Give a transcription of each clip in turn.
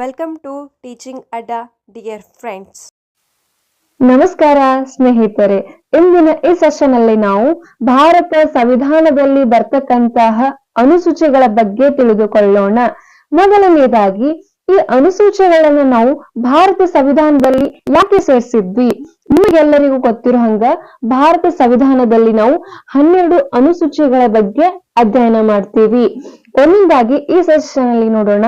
Welcome to teaching Adda dear friends ನಮಸ್ಕಾರ, ಸ್ನೇಹಿತರೆ. ಇಂದಿನ ಈ ಸೆಷನ್ ಅಲ್ಲಿ ನಾವು ಭಾರತ ಸಂವಿಧಾನದಲ್ಲಿ ಬರ್ತಕ್ಕಂತಹ ಅನುಸೂಚಿಗಳ ಬಗ್ಗೆ ತಿಳಿದುಕೊಳ್ಳೋಣ. ಮೊದಲನೆಯದಾಗಿ ಈ ಅನುಸೂಚಿಗಳನ್ನು ನಾವು ಭಾರತ ಸಂವಿಧಾನದಲ್ಲಿ ಯಾಕೆ ಸೇರಿಸಿದ್ವಿ? ನಿಮಗೆಲ್ಲರಿಗೂ ಗೊತ್ತಿರೋ ಹಂಗ ಭಾರತ ಸಂವಿಧಾನದಲ್ಲಿ ನಾವು ಹನ್ನೆರಡು ಅನುಸೂಚಿಗಳ ಬಗ್ಗೆ ಅಧ್ಯಯನ ಮಾಡ್ತೀವಿ. ಒಂದೊಂದಾಗಿ ಈ ಸೆಷನ್ ಅಲ್ಲಿ ನೋಡೋಣ.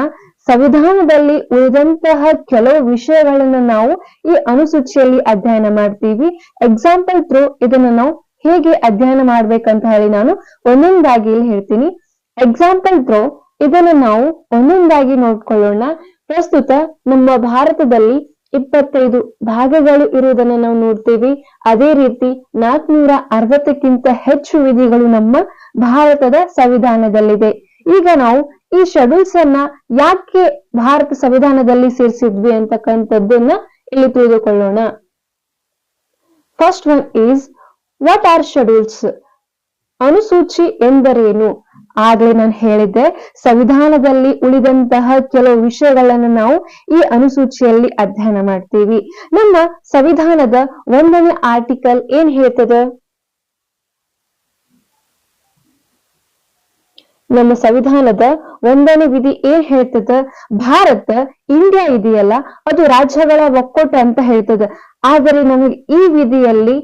ಸಂವಿಧಾನದಲ್ಲಿ ಉಳಿದಂತಹ ಕೆಲವು ವಿಷಯಗಳನ್ನ ನಾವು ಈ ಅನುಸೂಚಿಯಲ್ಲಿ ಅಧ್ಯಯನ ಮಾಡ್ತೀವಿ. ಎಕ್ಸಾಂಪಲ್ ಥ್ರೂ ಇದನ್ನ ನಾವು ಹೇಗೆ ಅಧ್ಯಯನ ಮಾಡ್ಬೇಕಂತ ಹೇಳಿ ನಾನು ಒಂದೊಂದಾಗಿ ಹೇಳ್ತೀನಿ. ಎಕ್ಸಾಂಪಲ್ ಥ್ರೋ ಇದನ್ನ ನಾವು ಒಂದೊಂದಾಗಿ ನೋಡ್ಕೊಳ್ಳೋಣ. ಪ್ರಸ್ತುತ ನಮ್ಮ ಭಾರತದಲ್ಲಿ ಇಪ್ಪತ್ತೈದು ಭಾಗಗಳು ಇರುವುದನ್ನ ನಾವು ನೋಡ್ತೀವಿ. ಅದೇ ರೀತಿ ನಾಲ್ಕನೂರ ಅರವತ್ತಕ್ಕಿಂತ ಹೆಚ್ಚು ವಿಧಿಗಳು ನಮ್ಮ ಭಾರತದ ಸಂವಿಧಾನದಲ್ಲಿದೆ. ಈಗ ನಾವು ಈ ಶೆಡ್ಯೂಲ್ಸ್ ಅನ್ನ ಯಾಕೆ ಭಾರತ ಸಂವಿಧಾನದಲ್ಲಿ ಸೇರಿಸಿದ್ವಿ ಅಂತಕ್ಕಂಥದ್ದನ್ನ ಇಲ್ಲಿ ತಿಳಿದುಕೊಳ್ಳೋಣ. First one is what are schedules ಅನುಸೂಚಿ ಎಂದರೇನು? ಆಗ್ಲೇ ನಾನು ಹೇಳಿದ್ದೆ, ಸಂವಿಧಾನದಲ್ಲಿ ಉಳಿದಂತಹ ಕೆಲವು ವಿಷಯಗಳನ್ನು ನಾವು ಈ ಅನುಸೂಚಿಯಲ್ಲಿ ಅಧ್ಯಯನ ಮಾಡ್ತೀವಿ. ನಮ್ಮ ಸಂವಿಧಾನದ ಒಂದನೇ ಆರ್ಟಿಕಲ್ ಏನ್ ಹೇಳ್ತದೆ? ನಮ್ಮ ಸಂವಿಧಾನದ ಒಂದನೇ ವಿಧಿ ಏನ್ ಹೇಳ್ತದ? ಭಾರತ, ಇಂಡಿಯಾ ಇದೆಯಲ್ಲ, ಅದು ರಾಜ್ಯಗಳ ಒಕ್ಕೂಟ ಅಂತ ಹೇಳ್ತದ. ಆದರೆ ನಮಗೆ ಈ ವಿಧಿಯಲ್ಲಿ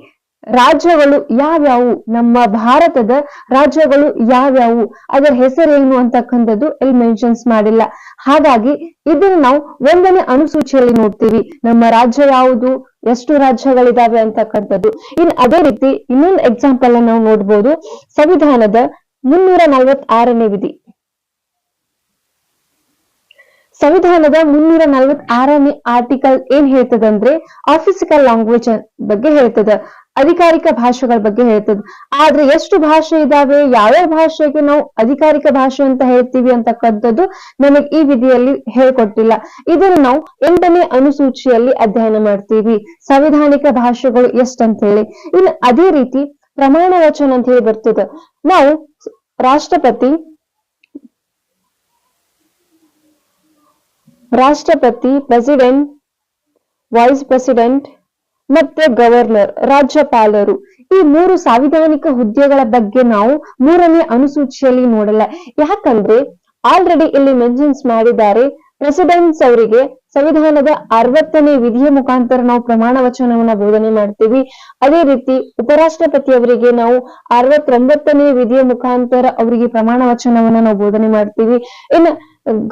ರಾಜ್ಯಗಳು ಯಾವ್ಯಾವು? ನಮ್ಮ ಭಾರತದ ರಾಜ್ಯಗಳು ಯಾವ್ಯಾವು? ಅದರ ಹೆಸರೇನು ಅಂತಕ್ಕಂಥದ್ದು ಇಲ್ಲಿ ಮೆನ್ಷನ್ಸ್ ಮಾಡಿಲ್ಲ. ಹಾಗಾಗಿ ಇದನ್ನ ನಾವು ಒಂದನೇ ಅನುಸೂಚಿಯಲ್ಲಿ ನೋಡ್ತೀವಿ. ನಮ್ಮ ರಾಜ್ಯ ಯಾವುದು? ಎಷ್ಟು ರಾಜ್ಯಗಳಿದಾವೆ ಅಂತಕ್ಕಂಥದ್ದು. ಇನ್ ಅದೇ ರೀತಿ ಇನ್ನೊಂದು ಎಕ್ಸಾಂಪಲ್ ನಾವು ನೋಡ್ಬೋದು. ಸಂವಿಧಾನದ ಮುನ್ನೂರ ನಲವತ್ ಆರನೇ ವಿಧಿ. ಸಂವಿಧಾನದ ಮುನ್ನೂರ ನಲವತ್ ಆರನೇ ಆರ್ಟಿಕಲ್ ಏನ್ ಹೇಳ್ತದಂದ್ರೆ ಆಫೀಸಿಕಲ್ ಲ್ಯಾಂಗ್ವೇಜ್ ಬಗ್ಗೆ ಹೇಳ್ತದ, ಅಧಿಕಾರಿಕ ಭಾಷೆಗಳ ಬಗ್ಗೆ ಹೇಳ್ತದ. ಆದ್ರೆ ಎಷ್ಟು ಭಾಷೆ ಇದಾವೆ ಯಾವ್ಯಾವ ಭಾಷೆಗೆ ನಾವು ಅಧಿಕಾರಿಕ ಭಾಷೆ ಅಂತ ಹೇಳ್ತೀವಿ ಅಂತಕ್ಕಂಥದ್ದು ನಮಗೆ ಈ ವಿಧಿಯಲ್ಲಿ ಹೇಳ್ಕೊಟ್ಟಿಲ್ಲ. ಇದನ್ನು ನಾವು ಎಂಟನೇ ಅನುಸೂಚಿಯಲ್ಲಿ ಅಧ್ಯಯನ ಮಾಡ್ತೀವಿ. ಸಂವಿಧಾನಿಕ ಭಾಷೆಗಳು ಎಷ್ಟಂತ ಹೇಳಿ ಇನ್ನು ಅದೇ ರೀತಿ ಪ್ರಮಾಣ ವಚನ ಅಂತ ಹೇಳಿ ಬರ್ತದ. ನಾವು ರಾಷ್ಟ್ರಪತಿ ರಾಷ್ಟ್ರಪತಿ ಪ್ರೆಸಿಡೆಂಟ್, ವೈಸ್ ಪ್ರೆಸಿಡೆಂಟ್ ಮತ್ತೆ ಗವರ್ನರ್, ರಾಜ್ಯಪಾಲರು. ಈ ಮೂರು ಸಾಂವಿಧಾನಿಕ ಹುದ್ದೆಗಳ ಬಗ್ಗೆ ನಾವು ಮೂರನೇ ಅನುಸೂಚಿಯಲ್ಲಿ ನೋಡಲ್ಲ. ಯಾಕಂದ್ರೆ ಆಲ್ರೆಡಿ ಇಲ್ಲಿ ಮೆನ್ಷನ್ಸ್ ಮಾಡಿದ್ದಾರೆ ಪ್ರೆಸಿಡೆಂಟ್ಸ್ ಅವರಿಗೆ ಸಂವಿಧಾನದ ಅರವತ್ತನೇ ವಿಧಿಯ ಮುಖಾಂತರ ನಾವು ಪ್ರಮಾಣ ವಚನವನ್ನ ಬೋಧನೆ ಮಾಡ್ತೀವಿ. ಅದೇ ರೀತಿ ಉಪರಾಷ್ಟ್ರಪತಿ ಅವರಿಗೆ ನಾವು ಅರವತ್ತೊಂಬತ್ತನೇ ವಿಧಿಯ ಮುಖಾಂತರ ಅವರಿಗೆ ಪ್ರಮಾಣ ವಚನವನ್ನ ನಾವು ಬೋಧನೆ ಮಾಡ್ತೀವಿ. ಇನ್ನು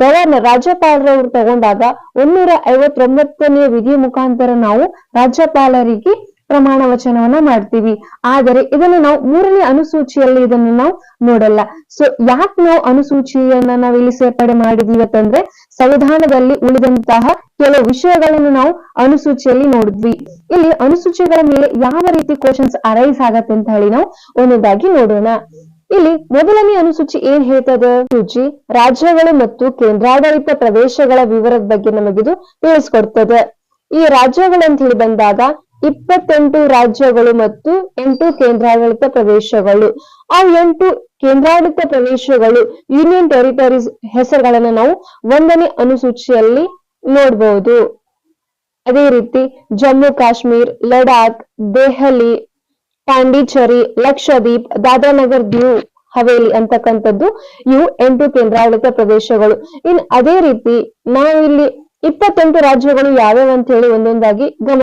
ಗವರ್ನರ್ ರಾಜ್ಯಪಾಲರವರು ತಗೊಂಡಾಗ ಒಂದೂರ ಐವತ್ತೊಂಬತ್ತನೇ ವಿಧಿಯ ಮುಖಾಂತರ ನಾವು ರಾಜ್ಯಪಾಲರಿಗೆ ಪ್ರಮಾಣ ವಚನವನ್ನ ಮಾಡ್ತೀವಿ. ಆದರೆ ಇದನ್ನು ನಾವು ಮೂರನೇ ಅನುಸೂಚಿಯಲ್ಲಿ ಇದನ್ನು ನಾವು ನೋಡಲ್ಲ. ಸೊ ಯಾಕೆ ನಾವು ಅನುಸೂಚಿಯನ್ನ ನಾವು ಇಲ್ಲಿ ಸೇರ್ಪಡೆ ಮಾಡಿದೀವಿ ಅಂತಂದ್ರೆ, ಸಂವಿಧಾನದಲ್ಲಿ ಉಳಿದಂತಹ ಕೆಲವು ವಿಷಯಗಳನ್ನು ನಾವು ಅನುಸೂಚಿಯಲ್ಲಿ ನೋಡಿದ್ವಿ. ಇಲ್ಲಿ ಅನುಸೂಚಿಗಳ ಮೇಲೆ ಯಾವ ರೀತಿ ಕ್ವಶನ್ಸ್ ಅರೈಸ್ ಆಗತ್ತೆ ಅಂತ ಹೇಳಿ ನಾವು ಒಂದೊಂದಾಗಿ ನೋಡೋಣ. ಇಲ್ಲಿ ಮೊದಲನೇ ಅನುಸೂಚಿ ಏನ್ ಹೇಳ್ತದ? ಸೂಚಿ, ರಾಜ್ಯಗಳು ಮತ್ತು ಕೇಂದ್ರಾಡಳಿತ ಪ್ರದೇಶಗಳ ವಿವರದ ಬಗ್ಗೆ ನಮಗಿದು ತಿಳಿಸ್ಕೊಡ್ತದೆ. ಈ ರಾಜ್ಯಗಳು ಅಂತ ಹೇಳಿ ಬಂದಾಗ ಇಪ್ಪತ್ತೆಂಟು ರಾಜ್ಯಗಳು ಮತ್ತು ಎಂಟು ಕೇಂದ್ರಾಡಳಿತ ಪ್ರದೇಶಗಳು. ಆ ಎಂಟು ಕೇಂದ್ರಾಡಳಿತ ಪ್ರದೇಶಗಳು ಯೂನಿಯನ್ ಟೆರಿಟರೀಸ್ ಹೆಸರುಗಳನ್ನು ನಾವು ಒಂದನೇ ಅನುಸೂಚಿಯಲ್ಲಿ ನೋಡಬಹುದು ಅದೇ ರೀತಿ ಜಮ್ಮು, ಕಾಶ್ಮೀರ್, ಲಡಾಖ್, ದೆಹಲಿ, ಪಾಂಡಿಚೇರಿ, ಲಕ್ಷದ್ವೀಪ್ ದಾದ್ರಾನಗರ್ ದ್ಯೂ ಹವೇಲಿ ಅಂತಕ್ಕಂಥದ್ದು ಇವು ಎಂಟು ಕೇಂದ್ರಾಡಳಿತ ಪ್ರದೇಶಗಳು. ಇನ್ ಅದೇ ರೀತಿ ನಾವು ಇಲ್ಲಿ ಇಪ್ಪತ್ತೆಂಟು ರಾಜ್ಯಗಳು ಯಾವ್ಯಾವ ಅಂತ ಹೇಳಿ ಒಂದೊಂದಾಗಿ ಗಮ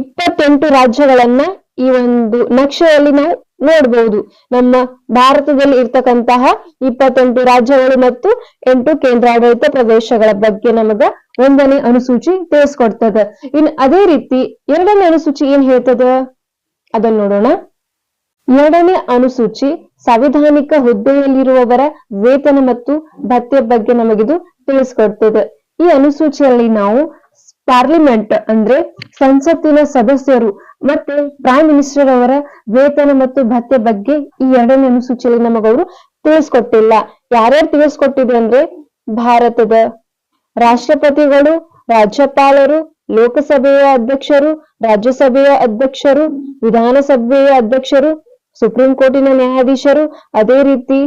ಇಪ್ಪತ್ತೆಂಟು ರಾಜ್ಯಗಳನ್ನ ಈ ಒಂದು ನಕ್ಷೆಯಲ್ಲಿ ನಾವು ನೋಡಬಹುದು ನಮ್ಮ ಭಾರತದಲ್ಲಿ ಇರ್ತಕ್ಕಂತಹ ಇಪ್ಪತ್ತೆಂಟು ರಾಜ್ಯಗಳು ಮತ್ತು ಎಂಟು ಕೇಂದ್ರಾಡಳಿತ ಪ್ರದೇಶಗಳ ಬಗ್ಗೆ ನಮಗ ಒಂದನೇ ಅನುಸೂಚಿ ತಿಳಿಸ್ಕೊಡ್ತದ. ಇನ್ ಅದೇ ರೀತಿ ಎರಡನೇ ಅನುಸೂಚಿ ಏನ್ ಹೇಳ್ತದ? ಅದನ್ನ ನೋಡೋಣ. ಎರಡನೇ ಅನುಸೂಚಿ ಸಾಂವಿಧಾನಿಕ ಹುದ್ದೆಯಲ್ಲಿರುವವರ ವೇತನ ಮತ್ತು ಭತ್ಯೆ ಬಗ್ಗೆ ನಮಗಿದು ತಿಳಿಸ್ಕೊಡ್ತದೆ. ಈ ಅನುಸೂಚಿಯಲ್ಲಿ ನಾವು ಪಾರ್ಲಿಮೆಂಟ್ ಅಂದ್ರೆ ಸಂಸತ್ತಿನ ಸದಸ್ಯರು ಮತ್ತೆ ಪ್ರೈಮ್ ಮಿನಿಸ್ಟರ್ ಅವರ ವೇತನ ಮತ್ತು ಭತ್ಯೆ ಬಗ್ಗೆ ಈ ಎರಡನೇ ಅನುಸೂಚಿಯಲ್ಲಿ ನಮಗವರು ತಿಳಿಸ್ಕೊಟ್ಟಿಲ್ಲ. ಯಾರ್ಯಾರು ತಿಳಿಸ್ಕೊಟ್ಟಿದ್ರು ಅಂದ್ರೆ ಭಾರತದ ರಾಷ್ಟ್ರಪತಿಗಳು, ರಾಜ್ಯಪಾಲರು, ಲೋಕಸಭೆಯ ಅಧ್ಯಕ್ಷರು, ರಾಜ್ಯಸಭೆಯ ಅಧ್ಯಕ್ಷರು, ವಿಧಾನಸಭೆಯ ಅಧ್ಯಕ್ಷರು, ಸುಪ್ರೀಂ ಕೋರ್ಟಿನ ನ್ಯಾಯಾಧೀಶರು, ಅದೇ ರೀತಿ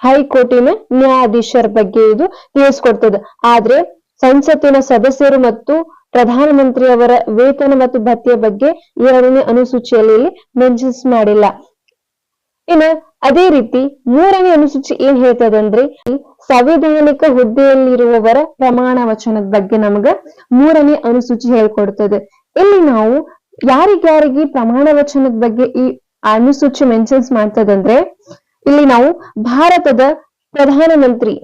ಹೈಕೋರ್ಟಿನ ನ್ಯಾಯಾಧೀಶರ ಬಗ್ಗೆ ಇದು ತಿಳಿಸ್ಕೊಡ್ತದೆ. ಆದ್ರೆ ಸಂಸತ್ತಿನ ಸದಸ್ಯರು ಮತ್ತು ಪ್ರಧಾನಮಂತ್ರಿಯವರ ವೇತನ ಮತ್ತು ಭತ್ಯೆ ಬಗ್ಗೆ ಎರಡನೇ ಅನುಸೂಚಿಯಲ್ಲಿ ಇಲ್ಲಿ ಮೆನ್ಷನ್ಸ್ ಮಾಡಿಲ್ಲ. ಇನ್ನು ಅದೇ ರೀತಿ ಮೂರನೇ ಅನುಸೂಚಿ ಏನ್ ಹೇಳ್ತದಂದ್ರೆ ಸಂವಿಧಾನಿಕ ಹುದ್ದೆಯಲ್ಲಿರುವವರ ಪ್ರಮಾಣ ವಚನದ ಬಗ್ಗೆ ನಮಗ ಮೂರನೇ ಅನುಸೂಚಿ ಹೇಳ್ಕೊಡ್ತದೆ. ಇಲ್ಲಿ ನಾವು ಯಾರಿಗ್ಯಾರಿಗೆ ಪ್ರಮಾಣ ವಚನದ ಬಗ್ಗೆ ಈ ಅನುಸೂಚಿ ಮೆನ್ಷನ್ಸ್ ಮಾಡ್ತದಂದ್ರೆ, ಇಲ್ಲಿ ನಾವು ಭಾರತದ ಪ್ರಧಾನಮಂತ್ರಿ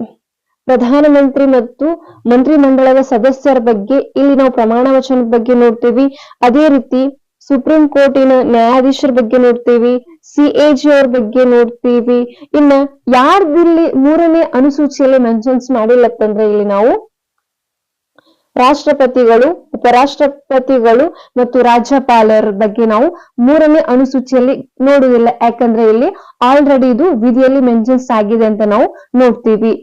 ಪ್ರಧಾನಮಂತ್ರಿ ಮತ್ತು ಮಂತ್ರಿಮಂಡಲದ ಸದಸ್ಯರ ಬಗ್ಗೆ ಇಲ್ಲಿ ನಾವು ಪ್ರಮಾಣ ವಚನದ ಬಗ್ಗೆ ನೋಡ್ತೀವಿ. ಅದೇ ರೀತಿ ಸುಪ್ರೀಂ ಕೋರ್ಟಿನ ನ್ಯಾಯಾಧೀಶರ ಬಗ್ಗೆ ನೋಡ್ತೀವಿ ಸಿಎಜಿ ಅವ್ರ ಬಗ್ಗೆ ನೋಡ್ತೀವಿ. ಇನ್ನ ಯಾರ್ದಿಲ್ಲಿ ಮೂರನೇ ಅನುಸೂಚಿಯಲ್ಲಿ ಮೆನ್ಷನ್ಸ್ ಮಾಡಿಲ್ಲತ್ತಂದ್ರೆ ಇಲ್ಲಿ ನಾವು ರಾಷ್ಟ್ರಪತಿಗಳು, ಉಪರಾಷ್ಟ್ರಪತಿಗಳು ಮತ್ತು ರಾಜ್ಯಪಾಲರ ಬಗ್ಗೆ ನಾವು ಮೂರನೇ ಅನುಸೂಚಿಯಲ್ಲಿ ನೋಡುವುದಿಲ್ಲ. ಯಾಕಂದ್ರೆ ಇಲ್ಲಿ ಆಲ್ರೆಡಿ ಇದು ವಿಧಿಯಲ್ಲಿ ಮೆನ್ಷನ್ಸ್ ಆಗಿದೆ ಅಂತ ನಾವು ನೋಡ್ತೀವಿ.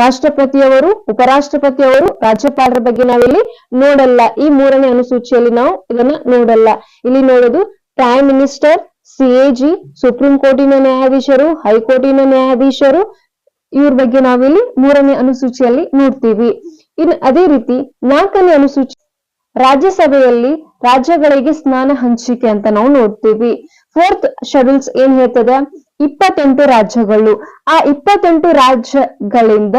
ರಾಷ್ಟ್ರಪತಿಯವರು, ಉಪರಾಷ್ಟ್ರಪತಿಯವರು, ರಾಜ್ಯಪಾಲರ ಬಗ್ಗೆ ನಾವಿಲ್ಲಿ ನೋಡಲ್ಲ. ಈ ಮೂರನೇ ಅನುಸೂಚಿಯಲ್ಲಿ ನಾವು ಇದನ್ನ ನೋಡಲ್ಲ. ಇಲ್ಲಿ ನೋಡೋದು ಪ್ರೈಮ್ ಮಿನಿಸ್ಟರ್ ಸಿಎಜಿ ಸುಪ್ರೀಂ ಕೋರ್ಟಿನ ನ್ಯಾಯಾಧೀಶರು ಹೈಕೋರ್ಟಿನ ನ್ಯಾಯಾಧೀಶರು, ಇವ್ರ ಬಗ್ಗೆ ನಾವಿಲ್ಲಿ ಮೂರನೇ ಅನುಸೂಚಿಯಲ್ಲಿ ನೋಡ್ತೀವಿ. ಇನ್ನು ಅದೇ ರೀತಿ ನಾಲ್ಕನೇ ಅನುಸೂಚಿ ರಾಜ್ಯಸಭೆಯಲ್ಲಿ ರಾಜ್ಯಗಳಿಗೆ ಸ್ನಾನ ಹಂಚಿಕೆ ಅಂತ ನಾವು ನೋಡ್ತೀವಿ. ಫೋರ್ತ್ ಶೆಡ್ಯೂಲ್ಸ್ ಏನ್ ಹೇಳ್ತದ? ಇಪ್ಪತ್ತೆಂಟು ರಾಜ್ಯಗಳು. ಆ ಇಪ್ಪತ್ತೆಂಟು ರಾಜ್ಯಗಳಿಂದ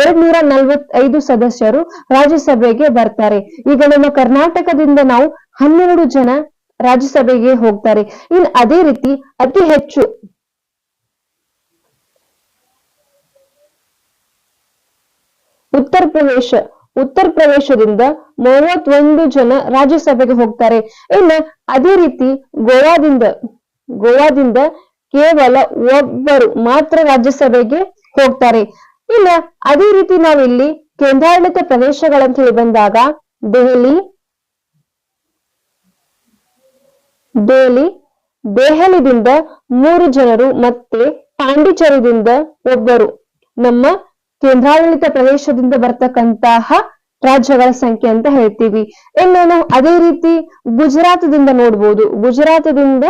ಎರಡ್ ನೂರ ನಲ್ವತ್ತೈದು ಸದಸ್ಯರು ರಾಜ್ಯಸಭೆಗೆ ಬರ್ತಾರೆ. ಈಗ ನಮ್ಮ ಕರ್ನಾಟಕದಿಂದ ನಾವು ಹನ್ನೆರಡು ಜನ ರಾಜ್ಯಸಭೆಗೆ ಹೋಗ್ತಾರೆ. ಇನ್ ಅದೇ ರೀತಿ ಅತಿ ಹೆಚ್ಚು ಉತ್ತರ ಪ್ರದೇಶ ಉತ್ತರ ಪ್ರದೇಶದಿಂದ ಮೂವತ್ತೊಂದು ಜನ ರಾಜ್ಯಸಭೆಗೆ ಹೋಗ್ತಾರೆ. ಇನ್ನು ಅದೇ ರೀತಿ ಗೋವಾದಿಂದ ಗೋವಾದಿಂದ ಕೇವಲ ಒಬ್ಬರು ಮಾತ್ರ ರಾಜ್ಯಸಭೆಗೆ ಹೋಗ್ತಾರೆ. ಇಲ್ಲ, ಅದೇ ರೀತಿ ನಾವಿಲ್ಲಿ ಕೇಂದ್ರಾಡಳಿತ ಪ್ರದೇಶಗಳಂತ ಹೇಳಿ ಬಂದಾಗ ದೆಹಲಿ ದೆಹಲಿ, ದೆಹಲಿದಿಂದ ಮೂರು ಜನರು ಮತ್ತೆ ಪಾಂಡಿಚೇರಿದಿಂದ ಒಬ್ಬರು. ನಮ್ಮ ಕೇಂದ್ರಾಡಳಿತ ಪ್ರದೇಶದಿಂದ ಬರ್ತಕ್ಕಂತಹ ರಾಜ್ಯಗಳ ಸಂಖ್ಯೆ ಅಂತ ಹೇಳ್ತೀವಿ. ಇನ್ನು ನಾವು ಅದೇ ರೀತಿ ಗುಜರಾತದಿಂದ ನೋಡ್ಬೋದು. ಗುಜರಾತದಿಂದ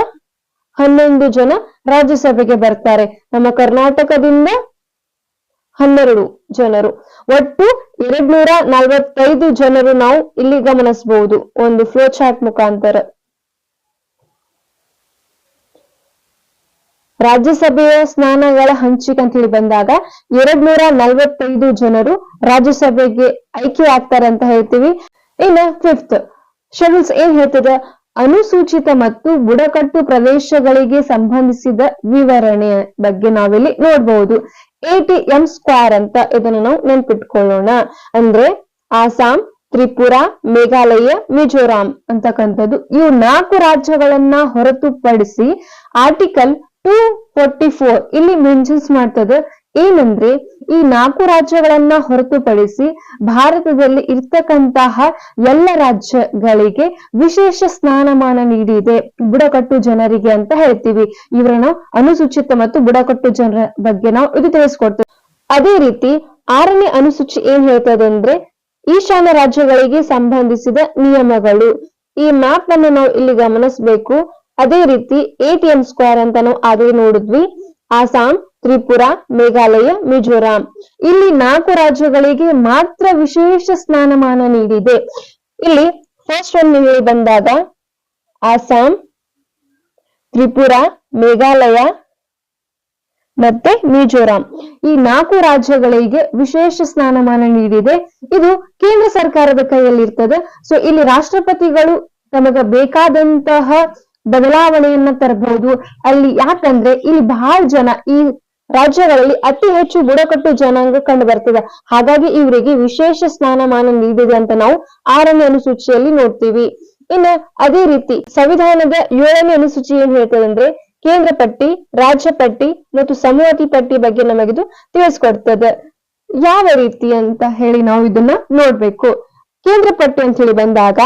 ಹನ್ನೊಂದು ಜನ ರಾಜ್ಯಸಭೆಗೆ ಬರ್ತಾರೆ. ನಮ್ಮ ಕರ್ನಾಟಕದಿಂದ ಹನ್ನೆರಡು ಜನರು. ಒಟ್ಟು ಎರಡ್ ನೂರ ನಲವತ್ತೈದು ಜನರು ನಾವು ಇಲ್ಲಿ ಗಮನಿಸಬಹುದು. ಒಂದು ಫ್ಲೋ ಚಾರ್ಟ್ ಮುಖಾಂತರ. ರಾಜ್ಯಸಭೆಯ ಸ್ನಾನಗಳ ಹಂಚಿಕೆ ಅಂತ ಹೇಳಿ ಬಂದಾಗ ಎರಡ್ ನೂರ ನಲವತ್ತೈದು ಜನರು ರಾಜ್ಯಸಭೆಗೆ ಆಯ್ಕೆ ಆಗ್ತಾರೆ ಅಂತ ಹೇಳ್ತೀವಿ. ಇನ್ನು ಫಿಫ್ತ್ ಶೆಡ್ಯೂಲ್ಸ್ ಏನ್ ಹೇಳ್ತದೆ? ಅನುಸೂಚಿತ ಮತ್ತು ಬುಡಕಟ್ಟು ಪ್ರದೇಶಗಳಿಗೆ ಸಂಬಂಧಿಸಿದ ವಿವರಣೆ ಬಗ್ಗೆ ನಾವಿಲ್ಲಿ ನೋಡಬಹುದು ಟಿ ಎಂ ಸ್ಕ್ವೇರ್ ಅಂತ ಇದನ್ನ ನಾವು ನೆನ್ಪಿಟ್ಕೊಳ್ಳೋಣ. ಅಂದ್ರೆ ಆಸಾಂ, ತ್ರಿಪುರಾ, ಮೇಘಾಲಯ, ಮಿಜೋರಾಂ ಅಂತಕ್ಕಂಥದ್ದು. ಇವು ನಾಲ್ಕು ರಾಜ್ಯಗಳನ್ನ ಹೊರತುಪಡಿಸಿ ಆರ್ಟಿಕಲ್ ಟೂ ಫೋರ್ಟಿ ಫೋರ್ ಇಲ್ಲಿ ಮೆನ್ಷನ್ಸ್ ಮಾಡ್ತದೆ. ಏನಂದ್ರೆ ಈ ನಾಲ್ಕು ರಾಜ್ಯಗಳನ್ನ ಹೊರತುಪಡಿಸಿ ಭಾರತದಲ್ಲಿ ಇರ್ತಕ್ಕಂತಹ ಎಲ್ಲ ರಾಜ್ಯಗಳಿಗೆ ವಿಶೇಷ ಸ್ಥಾನಮಾನ ನೀಡಿದೆ. ಬುಡಕಟ್ಟು ಜನರಿಗೆ ಅಂತ ಹೇಳ್ತೀವಿ. ಇವರನ್ನ ಅನುಸೂಚಿತ ಮತ್ತು ಬುಡಕಟ್ಟು ಜನರ ಬಗ್ಗೆ ನಾವು ಇದು ತಿಳಿಸ್ಕೊಡ್ತೇವೆ. ಅದೇ ರೀತಿ ಆರನೇ ಅನುಸೂಚಿ ಏನ್ ಹೇಳ್ತದೆ ಅಂದ್ರೆ ಈಶಾನ್ಯ ರಾಜ್ಯಗಳಿಗೆ ಸಂಬಂಧಿಸಿದ ನಿಯಮಗಳು. ಈ ಮ್ಯಾಪ್ ಅನ್ನು ನಾವು ಇಲ್ಲಿ ಗಮನಿಸಬೇಕು. ಅದೇ ರೀತಿ ಎಟಿಎಂ ಸ್ಕ್ವೇರ್ ಅಂತ ನಾವು ಅದೇ ನೋಡಿದ್ವಿ. ಆಸಾಂ ತ್ರಿಪುರ, ಮೇಘಾಲಯ, ಮಿಜೋರಾಂ. ಇಲ್ಲಿ ನಾಲ್ಕು ರಾಜ್ಯಗಳಿಗೆ ಮಾತ್ರ ವಿಶೇಷ ಸ್ಥಾನಮಾನ ನೀಡಿದೆ. ಇಲ್ಲಿ ಫಸ್ಟ್ ಒನ್ ಹೇಳಿ ಬಂದಾಗ ಅಸ್ಸಾಂ, ತ್ರಿಪುರ, ಮೇಘಾಲಯ ಮತ್ತೆ ಮಿಜೋರಾಂ. ಈ ನಾಲ್ಕು ರಾಜ್ಯಗಳಿಗೆ ವಿಶೇಷ ಸ್ಥಾನಮಾನ ನೀಡಿದೆ. ಇದು ಕೇಂದ್ರ ಸರ್ಕಾರದ ಕೈಯಲ್ಲಿ ಇರ್ತದೆ ಸೊ ಇಲ್ಲಿ ರಾಷ್ಟ್ರಪತಿಗಳು ತಮಗೆ ಬೇಕಾದಂತಹ ಬದಲಾವಣೆಯನ್ನ ತರಬಹುದು ಅಲ್ಲಿ ಯಾಕಂದ್ರೆ ಇಲ್ಲಿ ಬಹಳ ಜನ ಈ ರಾಜ್ಯಗಳಲ್ಲಿ ಅತಿ ಹೆಚ್ಚು ಬುಡಕಟ್ಟು ಜನಾಂಗ ಕಂಡು ಬರ್ತದೆ. ಹಾಗಾಗಿ ಇವರಿಗೆ ವಿಶೇಷ ಸ್ಥಾನಮಾನ ನೀಡಿದೆ ಅಂತ ನಾವು ಆರನೇ ಅನುಸೂಚಿಯಲ್ಲಿ ನೋಡ್ತೀವಿ. ಇನ್ನು ಅದೇ ರೀತಿ ಸಂವಿಧಾನದ ಏಳನೇ ಅನುಸೂಚಿ ಏನ್ ಹೇಳ್ತದೆ ಅಂದ್ರೆ ಕೇಂದ್ರ ಪಟ್ಟಿ, ರಾಜ್ಯ ಪಟ್ಟಿ ಮತ್ತು ಸಮೂಹತಿ ಪಟ್ಟಿ ಬಗ್ಗೆ ನಮಗಿದು ತಿಳಿಸ್ಕೊಡ್ತದೆ. ಯಾವ ರೀತಿ ಅಂತ ಹೇಳಿ ನಾವು ಇದನ್ನ ನೋಡ್ಬೇಕು. ಕೇಂದ್ರ ಪಟ್ಟಿ ಅಂತ ಹೇಳಿ ಬಂದಾಗ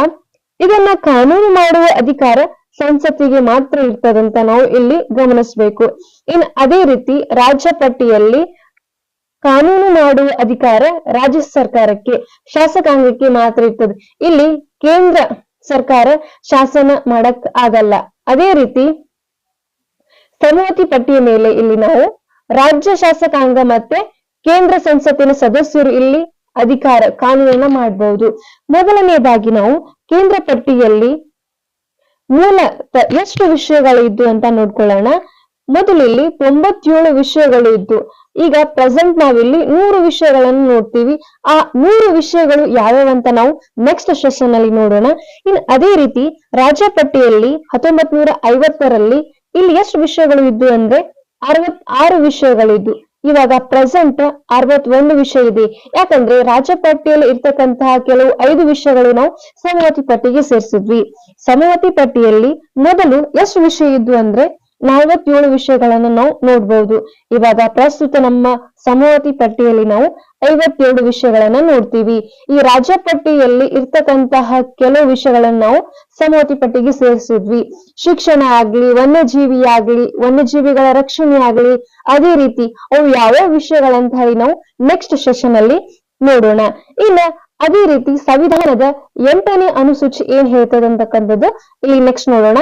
ಇದನ್ನ ಕಾನೂನು ಮಾಡುವ ಅಧಿಕಾರ ಸಂಸತ್ತಿಗೆ ಮಾತ್ರ ಇರ್ತದಂತ ನಾವು ಇಲ್ಲಿ ಗಮನಿಸಬೇಕು. ಇನ್ ಅದೇ ರೀತಿ ರಾಜ್ಯ ಪಟ್ಟಿಯಲ್ಲಿ ಕಾನೂನು ಮಾಡುವ ಅಧಿಕಾರ ರಾಜ್ಯ ಸರ್ಕಾರಕ್ಕೆ ಶಾಸಕಾಂಗಕ್ಕೆ ಮಾತ್ರ ಇರ್ತದೆ. ಇಲ್ಲಿ ಕೇಂದ್ರ ಸರ್ಕಾರ ಶಾಸನ ಮಾಡಕ್ ಆಗಲ್ಲ. ಅದೇ ರೀತಿ ಸಮಿತಿ ಪಟ್ಟಿಯ ಮೇಲೆ ಇಲ್ಲಿ ನಾವು ರಾಜ್ಯ ಶಾಸಕಾಂಗ ಮತ್ತೆ ಕೇಂದ್ರ ಸಂಸತ್ತಿನ ಸದಸ್ಯರು ಇಲ್ಲಿ ಅಧಿಕಾರ ಕಾನೂನನ್ನ ಮಾಡಬಹುದು ಮೊದಲನೆಯದಾಗಿ ನಾವು ಕೇಂದ್ರ ಪಟ್ಟಿಯಲ್ಲಿ ಮೂಲ ಎಷ್ಟು ವಿಷಯಗಳು ಇದ್ದು ಅಂತ ನೋಡ್ಕೊಳ್ಳೋಣ. ಮೊದಲು ಇಲ್ಲಿ ತೊಂಬತ್ತೇಳು ವಿಷಯಗಳು ಇದ್ದು, ಈಗ ಪ್ರೆಸೆಂಟ್ ನಾವಿಲ್ಲಿ ನೂರು ವಿಷಯಗಳನ್ನು ನೋಡ್ತೀವಿ. ಆ ನೂರು ವಿಷಯಗಳು ಯಾವ್ಯಾವ ಅಂತ ನಾವು ನೆಕ್ಸ್ಟ್ ಸೆಷನ್ ಅಲ್ಲಿ ನೋಡೋಣ. ಇನ್ ಅದೇ ರೀತಿ ರಾಜಪಟ್ಟಿಯಲ್ಲಿ ಹತ್ತೊಂಬತ್ ನೂರ ಐವತ್ತರಲ್ಲಿ ಇಲ್ಲಿ ಎಷ್ಟು ವಿಷಯಗಳು ಇದ್ದು ಅಂದ್ರೆ ಅರವತ್ ಆರು ವಿಷಯಗಳಿದ್ದು ಇವಾಗ ಪ್ರೆಸೆಂಟ್ ಅರವತ್ತೊಂದು ವಿಷಯ ಇದೆ. ಯಾಕಂದ್ರೆ ರಾಜ್ಯ ಪಟ್ಟಿಯಲ್ಲಿ ಇರ್ತಕ್ಕಂತಹ ಕೆಲವು ಐದು ವಿಷಯಗಳು ನಾವು ಸಮವತಿ ಪಟ್ಟಿಗೆ ಸೇರಿಸಿದ್ವಿ. ಸಮವತಿ ಪಟ್ಟಿಯಲ್ಲಿ ಮೊದಲು ಎಷ್ಟು ವಿಷಯ ಇದ್ವು ಅಂದ್ರೆ ನಲವತ್ತೇಳು ವಿಷಯಗಳನ್ನು ನಾವು ನೋಡ್ಬಹುದು ಇವಾಗ ಪ್ರಸ್ತುತ ನಮ್ಮ ಸಮವತಿ ಪಟ್ಟಿಯಲ್ಲಿ ನಾವು ಐವತ್ತೇಳು ವಿಷಯಗಳನ್ನ ನೋಡ್ತೀವಿ. ಈ ರಾಜ್ಯ ಪಟ್ಟಿಯಲ್ಲಿ ಇರ್ತಕ್ಕಂತಹ ಕೆಲವು ವಿಷಯಗಳನ್ನ ನಾವು ಸಮವತಿ ಪಟ್ಟಿಗೆ ಸೇರಿಸಿದ್ವಿ. ಶಿಕ್ಷಣ ಆಗ್ಲಿ, ವನ್ಯಜೀವಿ ಆಗ್ಲಿ, ವನ್ಯಜೀವಿಗಳ ರಕ್ಷಣೆ ಆಗ್ಲಿ, ಅದೇ ರೀತಿ ಅವು ಯಾವ ವಿಷಯಗಳಂತ ಹೇಳಿ ನಾವು ನೆಕ್ಸ್ಟ್ ಸೆಷನ್ ಅಲ್ಲಿ ನೋಡೋಣ. ಇನ್ನ ಅದೇ ರೀತಿ ಸಂವಿಧಾನದ ಎಂಟನೇ ಅನುಸೂಚಿ ಏನ್ ಹೇಳ್ತದೆ ಅಂತಕ್ಕಂಥದ್ದು ಇಲ್ಲಿ ನೆಕ್ಸ್ಟ್ ನೋಡೋಣ.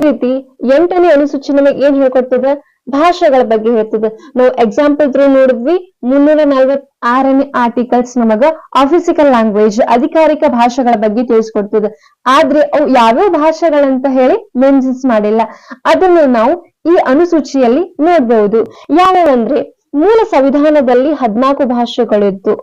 ರೀತಿ ಎಂಟನೇ ಅನುಸೂಚಿ ನಮಗೆ ಏನ್ ಹೇಳ್ಕೊಡ್ತದೆ? ಭಾಷೆಗಳ ಬಗ್ಗೆ ಹೇಳ್ತದೆ. ನಾವು ಎಕ್ಸಾಂಪಲ್ ತ್ರೂ ನೋಡಿದ್ವಿ. ಮುನ್ನೂರ ನಲ್ವತ್ ಆರನೇ ಆರ್ಟಿಕಲ್ಸ್ ನಮಗ ಆಫಿಸಿಕಲ್ ಲ್ಯಾಂಗ್ವೇಜ್ ಅಧಿಕಾರಿಕ ಭಾಷೆಗಳ ಬಗ್ಗೆ ತಿಳಿಸ್ಕೊಡ್ತದೆ. ಆದ್ರೆ ಅವು ಯಾವ್ಯಾವ ಭಾಷೆಗಳಂತ ಹೇಳಿ ಮೆನ್ಷನ್ಸ್ ಮಾಡಿಲ್ಲ. ಅದನ್ನು ನಾವು ಈ ಅನುಸೂಚಿಯಲ್ಲಿ ನೋಡ್ಬಹುದು ಯಾವ್ಯಾವಂದ್ರೆ ಮೂಲ ಸಂವಿಧಾನದಲ್ಲಿ ಹದ್ನಾಲ್ಕು ಭಾಷೆಗಳಿದ್ದು.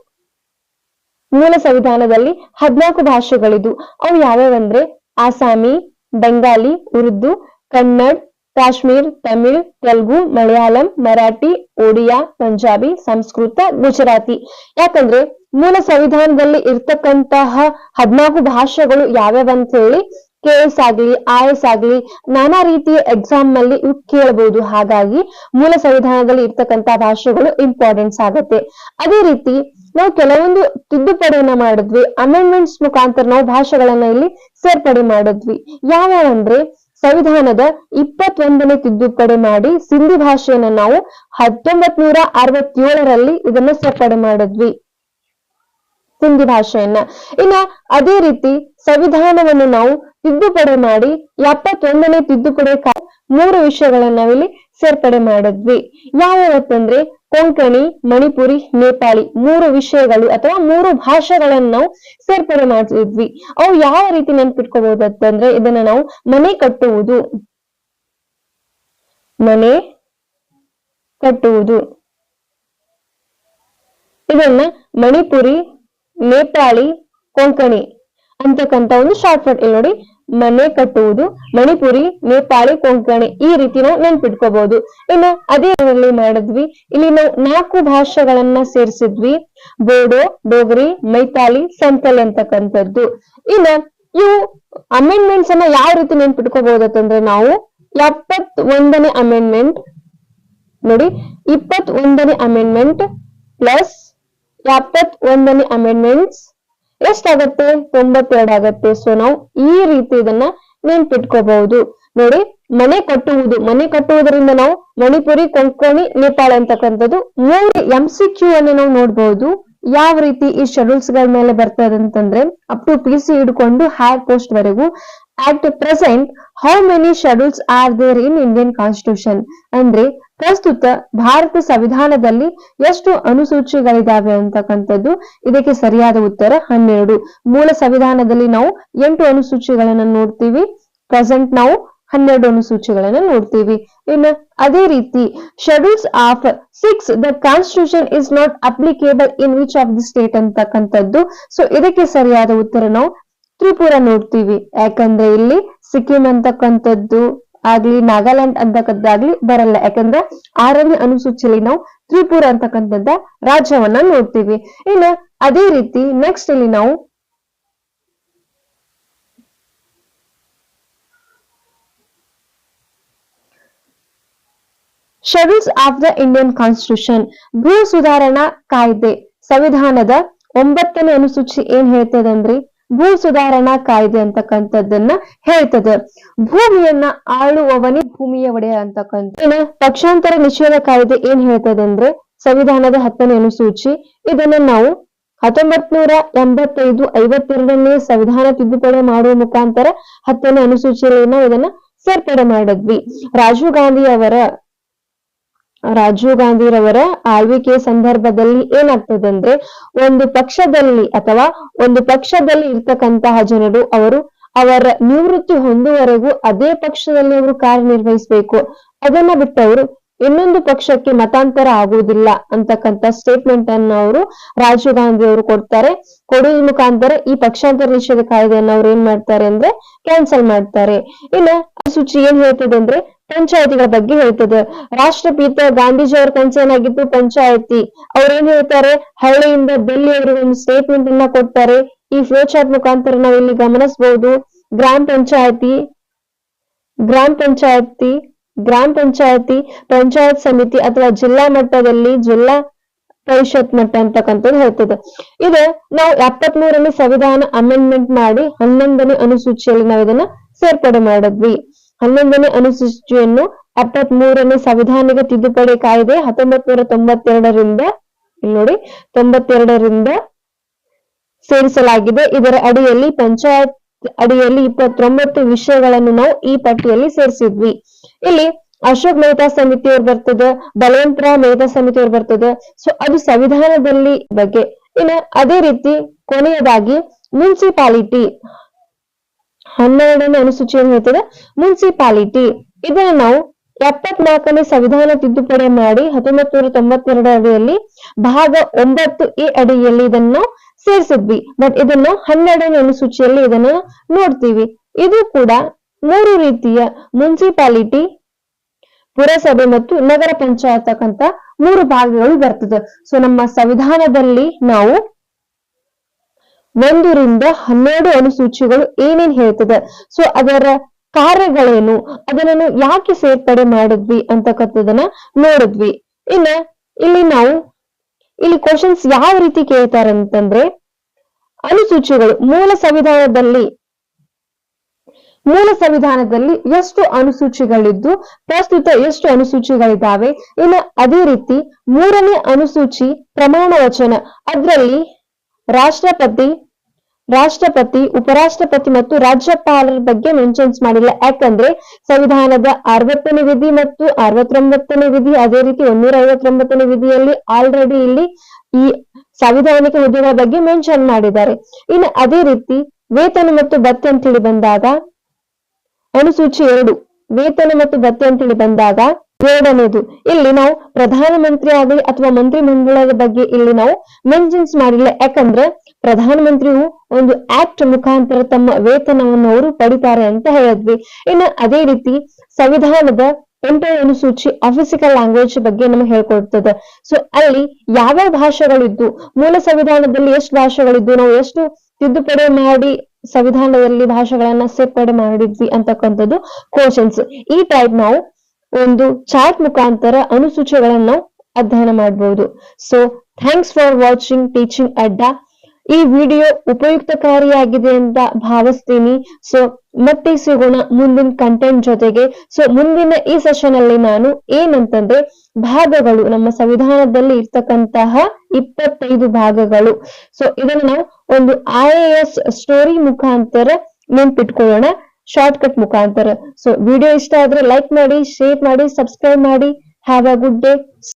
ಮೂಲ ಸಂವಿಧಾನದಲ್ಲಿ ಹದ್ನಾಲ್ಕು ಭಾಷೆಗಳಿದ್ದು. ಅವು ಯಾವ್ಯಾವಂದ್ರೆ? ಆಸಾಮಿ ಬೆಂಗಾಲಿ, ಉರ್ದು, ಕನ್ನಡ್, ಕಾಶ್ಮೀರ್, ತಮಿಳ್, ತೆಲುಗು, ಮಲಯಾಳಂ, ಮರಾಠಿ, ಒಡಿಯಾ, ಪಂಜಾಬಿ, ಸಂಸ್ಕೃತ, ಗುಜರಾತಿ. ಯಾಕಂದ್ರೆ ಮೂಲ ಸಂವಿಧಾನದಲ್ಲಿ ಇರ್ತಕ್ಕಂತಹ ಹದ್ನಾಲ್ಕು ಭಾಷೆಗಳು ಯಾವ್ಯಾವಂತ ಹೇಳಿ ಕೆ ಎಸ್ ಆಗ್ಲಿ ಐ ಎಸ್ ಆಗ್ಲಿ ನಾನಾ ರೀತಿಯ ಎಕ್ಸಾಮ್ನಲ್ಲಿ ಇವು ಕೇಳಬಹುದು ಹಾಗಾಗಿ ಮೂಲ ಸಂವಿಧಾನದಲ್ಲಿ ಇರ್ತಕ್ಕಂತಹ ಭಾಷೆಗಳು ಇಂಪಾರ್ಟೆನ್ಸ್ ಆಗತ್ತೆ. ಅದೇ ರೀತಿ ನಾವು ಕೆಲವೊಂದು ತಿದ್ದುಪಡಿಯನ್ನ ಮಾಡಿದ್ವಿ. ಅಮೆಂಡ್ಮೆಂಟ್ಸ್ ಮುಖಾಂತರ ನಾವು ಭಾಷೆಗಳನ್ನ ಇಲ್ಲಿ ಸೇರ್ಪಡೆ ಮಾಡಿದ್ವಿ. ಯಾವ್ಯಾವ ಅಂದ್ರೆ ಸಂವಿಧಾನದ ಇಪ್ಪತ್ತೊಂದನೇ ತಿದ್ದುಪಡಿ ಮಾಡಿ ಸಿಂಧಿ ಭಾಷೆಯನ್ನ ನಾವು ಹತ್ತೊಂಬತ್ ನೂರ ಅರವತ್ತೇಳರಲ್ಲಿ ಇದನ್ನ ಸೇರ್ಪಡೆ ಮಾಡಿದ್ವಿ. ಸಿಂಧಿ ಭಾಷೆಯನ್ನ. ಇನ್ನ ಅದೇ ರೀತಿ ಸಂವಿಧಾನವನ್ನು ನಾವು ತಿದ್ದುಪಡಿ ಮಾಡಿ ಎಪ್ಪತ್ತೊಂದನೇ ತಿದ್ದುಪಡಿ ಮೂರು ವಿಷಯಗಳನ್ನ ನಾವಿಲ್ಲಿ ಸೇರ್ಪಡೆ ಮಾಡಿದ್ವಿ. ಯಾವ್ಯಾವತ್ತಂದ್ರೆ ಕೊಂಕಣಿ, ಮಣಿಪುರಿ, ನೇಪಾಳಿ ಮೂರು ವಿಷಯಗಳು ಅಥವಾ ಮೂರು ಭಾಷೆಗಳನ್ನು ನಾವು ಸೇರ್ಪಡೆ ಮಾಡಿದ್ವಿ. ಅವು ಯಾವ ರೀತಿ ನೆನ್ಪಿಟ್ಕೋಬಹುದಂತಂದ್ರೆ ಇದನ್ನ ನಾವು ಮನೆ ಕಟ್ಟುವುದು. ಮನೆ ಕಟ್ಟುವುದು. ಇದನ್ನ ಮಣಿಪುರಿ, ನೇಪಾಳಿ, ಕೊಂಕಣಿ ಅಂತಕ್ಕಂತ ಒಂದು ಶಾರ್ಟ್ ಫಟ್ ಇಲ್ಲಿ ನೋಡಿ ಮನೆ ಕಟ್ಟುವುದು, ಮಣಿಪುರಿ, ನೇಪಾಳಿ, ಕೊಂಕಣಿ ಈ ರೀತಿ ನಾವು ನೆನ್ಪಿಟ್ಕೋಬಹುದು ಇನ್ನು ಅದೇ ಮಾಡಿದ್ವಿ. ಇಲ್ಲಿ ನಾವು ನಾಲ್ಕು ಭಾಷೆಗಳನ್ನ ಸೇರಿಸಿದ್ವಿ. ಬೋಡೋ, ಡೋಗರಿ ಮೈತಾಲಿ ಸಂತಲ್ ಅಂತಕ್ಕಂಥದ್ದು. ಇನ್ನ ಇವು ಅಮೆಂಡ್ಮೆಂಟ್ಸ್ ಅನ್ನ ಯಾವ ರೀತಿ ನೆನ್ಪಿಟ್ಕೋಬಹುದಂತಂದ್ರೆ ನಾವು ಎಪ್ಪತ್ ಒಂದನೇ ಅಮೆಂಡ್ಮೆಂಟ್ ನೋಡಿ ಇಪ್ಪತ್ ಒಂದನೇ ಅಮೆಂಡ್ಮೆಂಟ್ ಪ್ಲಸ್ ಎಪ್ಪತ್ ಒಂದನೇ ಅಮೆಂಡ್ಮೆಂಟ್ಸ್ ಎಷ್ಟಾಗತ್ತೆ? ತೊಂಬತ್ತೆರಡು ಆಗತ್ತೆ ಸೊ ನಾವು ಈ ರೀತಿ ಇದನ್ನ ನೆನ್ಪಿಟ್ಕೋಬಹುದು. ನೋಡಿ, ಮನೆ ಕಟ್ಟುವುದು. ಮನೆ ಕಟ್ಟುವುದರಿಂದ ನಾವು ಮಣಿಪುರಿ, ಕೊಂಕಣಿ, ನೇಪಾಳ ಅಂತಕ್ಕಂಥದ್ದು ಮೂರು ಎಂ ಸಿ ಕ್ಯೂ ಅನ್ನು ನಾವು ನೋಡ್ಬಹುದು ಯಾವ ರೀತಿ ಈ ಶೆಡ್ಯೂಲ್ಸ್ಗಳ ಮೇಲೆ ಬರ್ತದೆ ಅಂತಂದ್ರೆ ಅಪ್ ಟು ಪಿ ಸಿ ಹಿಡ್ಕೊಂಡು ಹೈರ್ ಪೋಸ್ಟ್ ವರೆಗೂ. At present how many schedules are there in Indian constitution ಅಂದ್ರೆ ಪ್ರಸ್ತುತ ಭಾರತ ಸಂವಿಧಾನದಲ್ಲಿ ಎಷ್ಟು ಅನುಸೂಚಿಗಳಿದಾವೆ ಅಂತಕ್ಕಂಥದ್ದು ಇದಕ್ಕೆ ಸರಿಯಾದ ಉತ್ತರ ಹನ್ನೆರಡು. ಮೂಲ ಸಂವಿಧಾನದಲ್ಲಿ ನಾವು ಎಂಟು ಅನುಸೂಚಿಗಳನ್ನ ನೋಡ್ತೀವಿ. ಪ್ರೆಸೆಂಟ್ ನಾವು ಹನ್ನೆರಡು ಅನುಸೂಚಿಗಳನ್ನ ನೋಡ್ತೀವಿ. ಇನ್ನು ಅದೇ ರೀತಿ schedules of six, the constitution is not applicable in which of the state ಅಂತಕ್ಕಂಥದ್ದು. ಸೊ, ಇದಕ್ಕೆ ಸರಿಯಾದ ಉತ್ತರ ನಾವು ತ್ರಿಪುರ ನೋಡ್ತೀವಿ. ಯಾಕಂದ್ರೆ ಇಲ್ಲಿ ಸಿಕ್ಕಿಂ ಅಂತಕ್ಕಂಥದ್ದು ಆಗ್ಲಿ ನಾಗಾಲ್ಯಾಂಡ್ ಅಂತಕ್ಕದ್ದಾಗ್ಲಿ ಬರಲ್ಲ. ಯಾಕಂದ್ರೆ ಆರನೇ ಅನುಸೂಚಿಯಲ್ಲಿ ನಾವು ತ್ರಿಪುರ ಅಂತಕ್ಕಂಥದ್ದ ರಾಜ್ಯವನ್ನ ನೋಡ್ತೀವಿ. ಇನ್ನು ಅದೇ ರೀತಿ ನೆಕ್ಸ್ಟ್ ಇಲ್ಲಿ ನಾವು schedules of the Indian constitution ಭೂ ಸುಧಾರಣಾ ಕಾಯ್ದೆ, ಸಂವಿಧಾನದ ಒಂಬತ್ತನೇ ಅನುಸೂಚಿ ಏನ್ ಹೇಳ್ತದಂದ್ರಿ ಭೂ ಸುಧಾರಣಾ ಕಾಯ್ದೆ ಅಂತಕ್ಕಂಥದ್ದನ್ನ ಹೇಳ್ತದೆ. ಭೂಮಿಯನ್ನ ಆಳುವವನೇ ಭೂಮಿಯ ಒಡೆಯ ಅಂತಕ್ಕಂಥ ಪಕ್ಷಾಂತರ ನಿಷೇಧ ಕಾಯ್ದೆ ಏನ್ ಹೇಳ್ತದಂದ್ರೆ, ಸಂವಿಧಾನದ ಹತ್ತನೇ ಅನುಸೂಚಿ ಇದನ್ನ ನಾವು ಹತ್ತೊಂಬತ್ ನೂರ ಎಂಬತ್ತೈದು ಐವತ್ತೆರಡನೇ ಸಂವಿಧಾನ ತಿದ್ದುಪಡಿ ಮಾಡುವ ಮುಖಾಂತರ ಹತ್ತನೇ ಅನುಸೂಚಿಯಲ್ಲಿ ನಾವು ಇದನ್ನ ಸೇರ್ಪಡೆ ಮಾಡಿದ್ವಿ. ರಾಜೀವ್ ಗಾಂಧಿ ಅವರ ರಾಜೀವ್ ಗಾಂಧಿರವರ ಆಳ್ವಿಕೆಯ ಸಂದರ್ಭದಲ್ಲಿ ಏನಾಗ್ತದೆ ಅಂದ್ರೆ ಒಂದು ಪಕ್ಷದಲ್ಲಿ ಅಥವಾ ಒಂದು ಪಕ್ಷದಲ್ಲಿ ಇರ್ತಕ್ಕಂತಹ ಜನರು ಅವರು ಅವರ ನಿವೃತ್ತಿ ಹೊಂದುವರೆಗೂ ಅದೇ ಪಕ್ಷದಲ್ಲಿ ಅವರು ಕಾರ್ಯನಿರ್ವಹಿಸಬೇಕು. ಅದನ್ನ ಬಿಟ್ಟು ಅವರು ಇನ್ನೊಂದು ಪಕ್ಷಕ್ಕೆ ಮತಾಂತರ ಆಗುವುದಿಲ್ಲ ಅಂತಕ್ಕಂತ ಸ್ಟೇಟ್ಮೆಂಟ್ ಅನ್ನ ಅವರು ರಾಜೀವ್ ಗಾಂಧಿ ಅವರು ಕೊಡ್ತಾರೆ. ಕೊಡುವ ಮುಖಾಂತರ ಈ ಪಕ್ಷಾಂತರ ನಿಷೇಧ ಕಾಯ್ದೆಯನ್ನು ಅವ್ರು ಏನ್ ಮಾಡ್ತಾರೆ ಅಂದ್ರೆ ಕ್ಯಾನ್ಸಲ್ ಮಾಡ್ತಾರೆ. ಇನ್ನ ಸೂಚಿ ಏನ್ ಹೇಳ್ತದೆ ಅಂದ್ರೆ ಪಂಚಾಯತಿಗಳ ಬಗ್ಗೆ ಹೇಳ್ತದೆ. ರಾಷ್ಟ್ರಪಿತ ಗಾಂಧೀಜಿ ಅವ್ರ ಕನಸೇನಾಗಿತ್ತು? ಪಂಚಾಯತಿ. ಅವ್ರೇನ್ ಹೇಳ್ತಾರೆ? ಹಳ್ಳಿಯಿಂದ ಬೆಲ್ಲಿಯವರಿಗೆ ಒಂದು ಸ್ಟೇಟ್ಮೆಂಟ್ ಅನ್ನ ಕೊಡ್ತಾರೆ. ಈ ಫ್ಲೋ ಚಾರ್ಟ್ ಮುಖಾಂತರ ನಾವು ಇಲ್ಲಿ ಗಮನಿಸಬಹುದು ಗ್ರಾಮ ಪಂಚಾಯತಿ ಗ್ರಾಮ ಪಂಚಾಯತಿ ಗ್ರಾಮ ಪಂಚಾಯತಿ, ಪಂಚಾಯತ್ ಸಮಿತಿ ಅಥವಾ ಜಿಲ್ಲಾ ಮಟ್ಟದಲ್ಲಿ ಜಿಲ್ಲಾ ಪರಿಷತ್ ಮಟ್ಟ ಅಂತಕ್ಕಂಥದ್ದು ಹೇಳ್ತದೆ. ಇದು ನಾವು ಎಪ್ಪತ್ ಮೂರನೇ ಸಂವಿಧಾನ ಅಮೆಂಡ್ಮೆಂಟ್ ಮಾಡಿ ಹನ್ನೊಂದನೇ ಅನುಸೂಚಿಯಲ್ಲಿ ನಾವು ಇದನ್ನ ಸೇರ್ಪಡೆ ಮಾಡಿದ್ವಿ. ಹನ್ನೊಂದನೇ ಅನುಸೂಚಿಯನ್ನು ಎಪ್ಪತ್ ಮೂರನೇ ಸಂವಿಧಾನಿಕ ತಿದ್ದುಪಡಿ ಕಾಯ್ದೆ ಹತ್ತೊಂಬತ್ ನೂರ ತೊಂಬತ್ತೆರಡರಿಂದ ನೋಡಿ, ತೊಂಬತ್ತೆರಡರಿಂದ ಸೇರಿಸಲಾಗಿದೆ. ಇದರ ಅಡಿಯಲ್ಲಿ ಪಂಚಾಯತ್ ಅಡಿಯಲ್ಲಿ ಇಪ್ಪತ್ತೊಂಬತ್ತು ವಿಷಯಗಳನ್ನು ನಾವು ಈ ಪಟ್ಟಿಯಲ್ಲಿ ಸೇರಿಸಿದ್ವಿ. ಇಲ್ಲಿ ಅಶೋಕ್ ಮೆಹ್ತಾ ಸಮಿತಿಯವ್ರು ಬರ್ತದೆ ಬಲವಂತರ ಮೆಹ್ತಾ ಸಮಿತಿಯವ್ರು ಬರ್ತದೆ. ಸೊ ಅದು ಸಂವಿಧಾನದಲ್ಲಿ ಬಗ್ಗೆ. ಇನ್ನ ಅದೇ ರೀತಿ ಕೊನೆಯದಾಗಿ ಮುನ್ಸಿಪಾಲಿಟಿ. ಹನ್ನೆರಡನೇ ಅನುಸೂಚಿಯನ್ನು ಹೇಳ್ತದೆ ಮುನ್ಸಿಪಾಲಿಟಿ. ಇದನ್ನ ನಾವು ಎಪ್ಪತ್ನಾಲ್ಕನೇ ಸಂವಿಧಾನ ತಿದ್ದುಪಡಿ ಮಾಡಿ ಹತ್ತೊಂಬತ್ ನೂರ ತೊಂಬತ್ತೆರಡು ಅಡಿಯಲ್ಲಿ ಭಾಗ ಒಂಬತ್ತು ಎ ಅಡಿಯಲ್ಲಿ ಇದನ್ನ ಸೇರಿಸಿದ್ವಿ. ಬಟ್ ಇದನ್ನ ಹನ್ನೆರಡನೇ ಅನುಸೂಚಿಯಲ್ಲಿ ಇದನ್ನ ನೋಡ್ತೀವಿ. ಇದು ಕೂಡ ಮೂರು ರೀತಿಯ ಮುನ್ಸಿಪಾಲಿಟಿ ಪುರಸಭೆ ಮತ್ತು ನಗರ ಪಂಚಾಯತ್ ಅಂತ ಮೂರು ಭಾಗಗಳು ಬರ್ತದೆ. ಸೊ ನಮ್ಮ ಸಂವಿಧಾನದಲ್ಲಿ ನಾವು ಒಂದರಿಂದ ಹನ್ನೆರಡು ಅನುಸೂಚಿಗಳು ಏನೇನ್ ಹೇಳ್ತದೆ? ಸೊ ಅದರ ಕಾರ್ಯಗಳೇನು? ಅದನ್ನು ಯಾಕೆ ಸೇರ್ಪಡೆ ಮಾಡಿದ್ವಿ ಅಂತಕ್ಕಂಥದನ್ನ ನೋಡಿದ್ವಿ. ಇನ್ನ ಇಲ್ಲಿ ನಾವು ಇಲ್ಲಿ ಕ್ವಶನ್ಸ್ ಯಾವ ರೀತಿ ಕೇಳ್ತಾರೆ ಅಂತಂದ್ರೆ, ಅನುಸೂಚಿಗಳು ಮೂಲ ಸಂವಿಧಾನದಲ್ಲಿ ಮೂಲ ಸಂವಿಧಾನದಲ್ಲಿ ಎಷ್ಟು ಅನುಸೂಚಿಗಳಿದ್ದು, ಪ್ರಸ್ತುತ ಎಷ್ಟು ಅನುಸೂಚಿಗಳಿದ್ದಾವೆ? ಇನ್ನು ಅದೇ ರೀತಿ ಮೂರನೇ ಅನುಸೂಚಿ ಪ್ರಮಾಣ ವಚನ. ಅದರಲ್ಲಿ ರಾಷ್ಟ್ರಪತಿ ರಾಷ್ಟ್ರಪತಿ, ಉಪರಾಷ್ಟ್ರಪತಿ ಮತ್ತು ರಾಜ್ಯಪಾಲರ ಬಗ್ಗೆ ಮೆನ್ಷನ್ಸ್ ಮಾಡಿಲ್ಲ. ಯಾಕಂದ್ರೆ ಸಂವಿಧಾನದ ಅರವತ್ತನೇ ವಿಧಿ ಮತ್ತು ಅರವತ್ತೊಂಬತ್ತನೇ ವಿಧಿ, ಅದೇ ರೀತಿ ಒಂದೂರ ಐವತ್ತೊಂಬತ್ತನೇ ವಿಧಿಯಲ್ಲಿ ಆಲ್ರೆಡಿ ಇಲ್ಲಿ ಈ ಸಾಂವಿಧಾನಿಕ ಹುದ್ದೆಗಳ ಬಗ್ಗೆ ಮೆನ್ಷನ್ ಮಾಡಿದ್ದಾರೆ. ಇನ್ನು ಅದೇ ರೀತಿ ವೇತನ ಮತ್ತು ಭತ್ಯೆ ಅಂತೇಳಿ ಬಂದಾಗ ಅನುಸೂಚಿ ಎರಡು, ವೇತನ ಮತ್ತು ಭತ್ತೆ ಅಂತೇಳಿ ಬಂದಾಗ ಎರಡನೇದು, ಇಲ್ಲಿ ನಾವು ಪ್ರಧಾನಮಂತ್ರಿ ಆಗಲಿ ಅಥವಾ ಮಂತ್ರಿ ಮಂಡಲದ ಬಗ್ಗೆ ಇಲ್ಲಿ ನಾವು ಮೆನ್ಷನ್ಸ್ ಮಾಡಿಲ್ಲ. ಯಾಕಂದ್ರೆ ಪ್ರಧಾನಮಂತ್ರಿಯು ಒಂದು ಆಕ್ಟ್ ಮುಖಾಂತರ ತಮ್ಮ ವೇತನವನ್ನು ಅವರು ಪಡಿತಾರೆ ಅಂತ ಹೇಳಿದ್ವಿ. ಇನ್ನು ಅದೇ ರೀತಿ ಸಂವಿಧಾನದ ಎಂಟನೇ ಅನುಸೂಚಿ ಅಫಿಸಿಕಲ್ ಲ್ಯಾಂಗ್ವೇಜ್ ಬಗ್ಗೆ ನಮಗೆ ಹೇಳ್ಕೊಡ್ತದೆ. ಸೊ ಅಲ್ಲಿ ಯಾವ ಭಾಷೆಗಳಿದ್ದು, ಮೂಲ ಸಂವಿಧಾನದಲ್ಲಿ ಎಷ್ಟು ಭಾಷೆಗಳಿದ್ದು, ನಾವು ಎಷ್ಟು ತಿದ್ದುಪಡಿ ಮಾಡಿ ಸಂವಿಧಾನದಲ್ಲಿ ಭಾಷೆಗಳನ್ನ ಸೇರ್ಪಡೆ ಮಾಡಿದ್ವಿ ಅಂತಕ್ಕಂಥದ್ದು ಕ್ವಶನ್ಸ್ ಈ ಟೈಪ್ ನಾವು ಒಂದು ಚಾರ್ಟ್ ಮುಖಾಂತರ ಅನುಸೂಚಿಗಳನ್ನ ಅಧ್ಯಯನ ಮಾಡಬಹುದು so thanks for watching teaching Adda ಈ ವಿಡಿಯೋ ಉಪಯುಕ್ತಕಾರಿಯಾಗಿದೆ ಅಂತ ಭಾವಿಸ್ತೀನಿ. ಸೊ ಮತ್ತೆ ಸಿಗೋಣ ಮುಂದಿನ ಕಂಟೆಂಟ್ ಜೊತೆಗೆ. ಸೊ ಮುಂದಿನ ಈ ಸೆಷನ್ ಅಲ್ಲಿ ನಾನು ಏನಂತಂದ್ರೆ ಭಾಗಗಳು, ನಮ್ಮ ಸಂವಿಧಾನದಲ್ಲಿ ಇರ್ತಕ್ಕಂತಹ ಇಪ್ಪತ್ತೈದು ಭಾಗಗಳು. ಸೊ ಇದನ್ನ ನಾವು ಒಂದು ಐ ಸ್ಟೋರಿ ಮುಖಾಂತರ ನೆನ್ಪಿಟ್ಕೊಳ್ಳೋಣ ಶಾರ್ಟ್ ಕಟ್ ಮುಖಾಂತರ. ಸೊ ವಿಡಿಯೋ ಇಷ್ಟ ಆದ್ರೆ ಲೈಕ್ ಮಾಡಿ ಶೇರ್ ಮಾಡಿ ಸಬ್ಸ್ಕ್ರೈಬ್ ಮಾಡಿ. Have a good day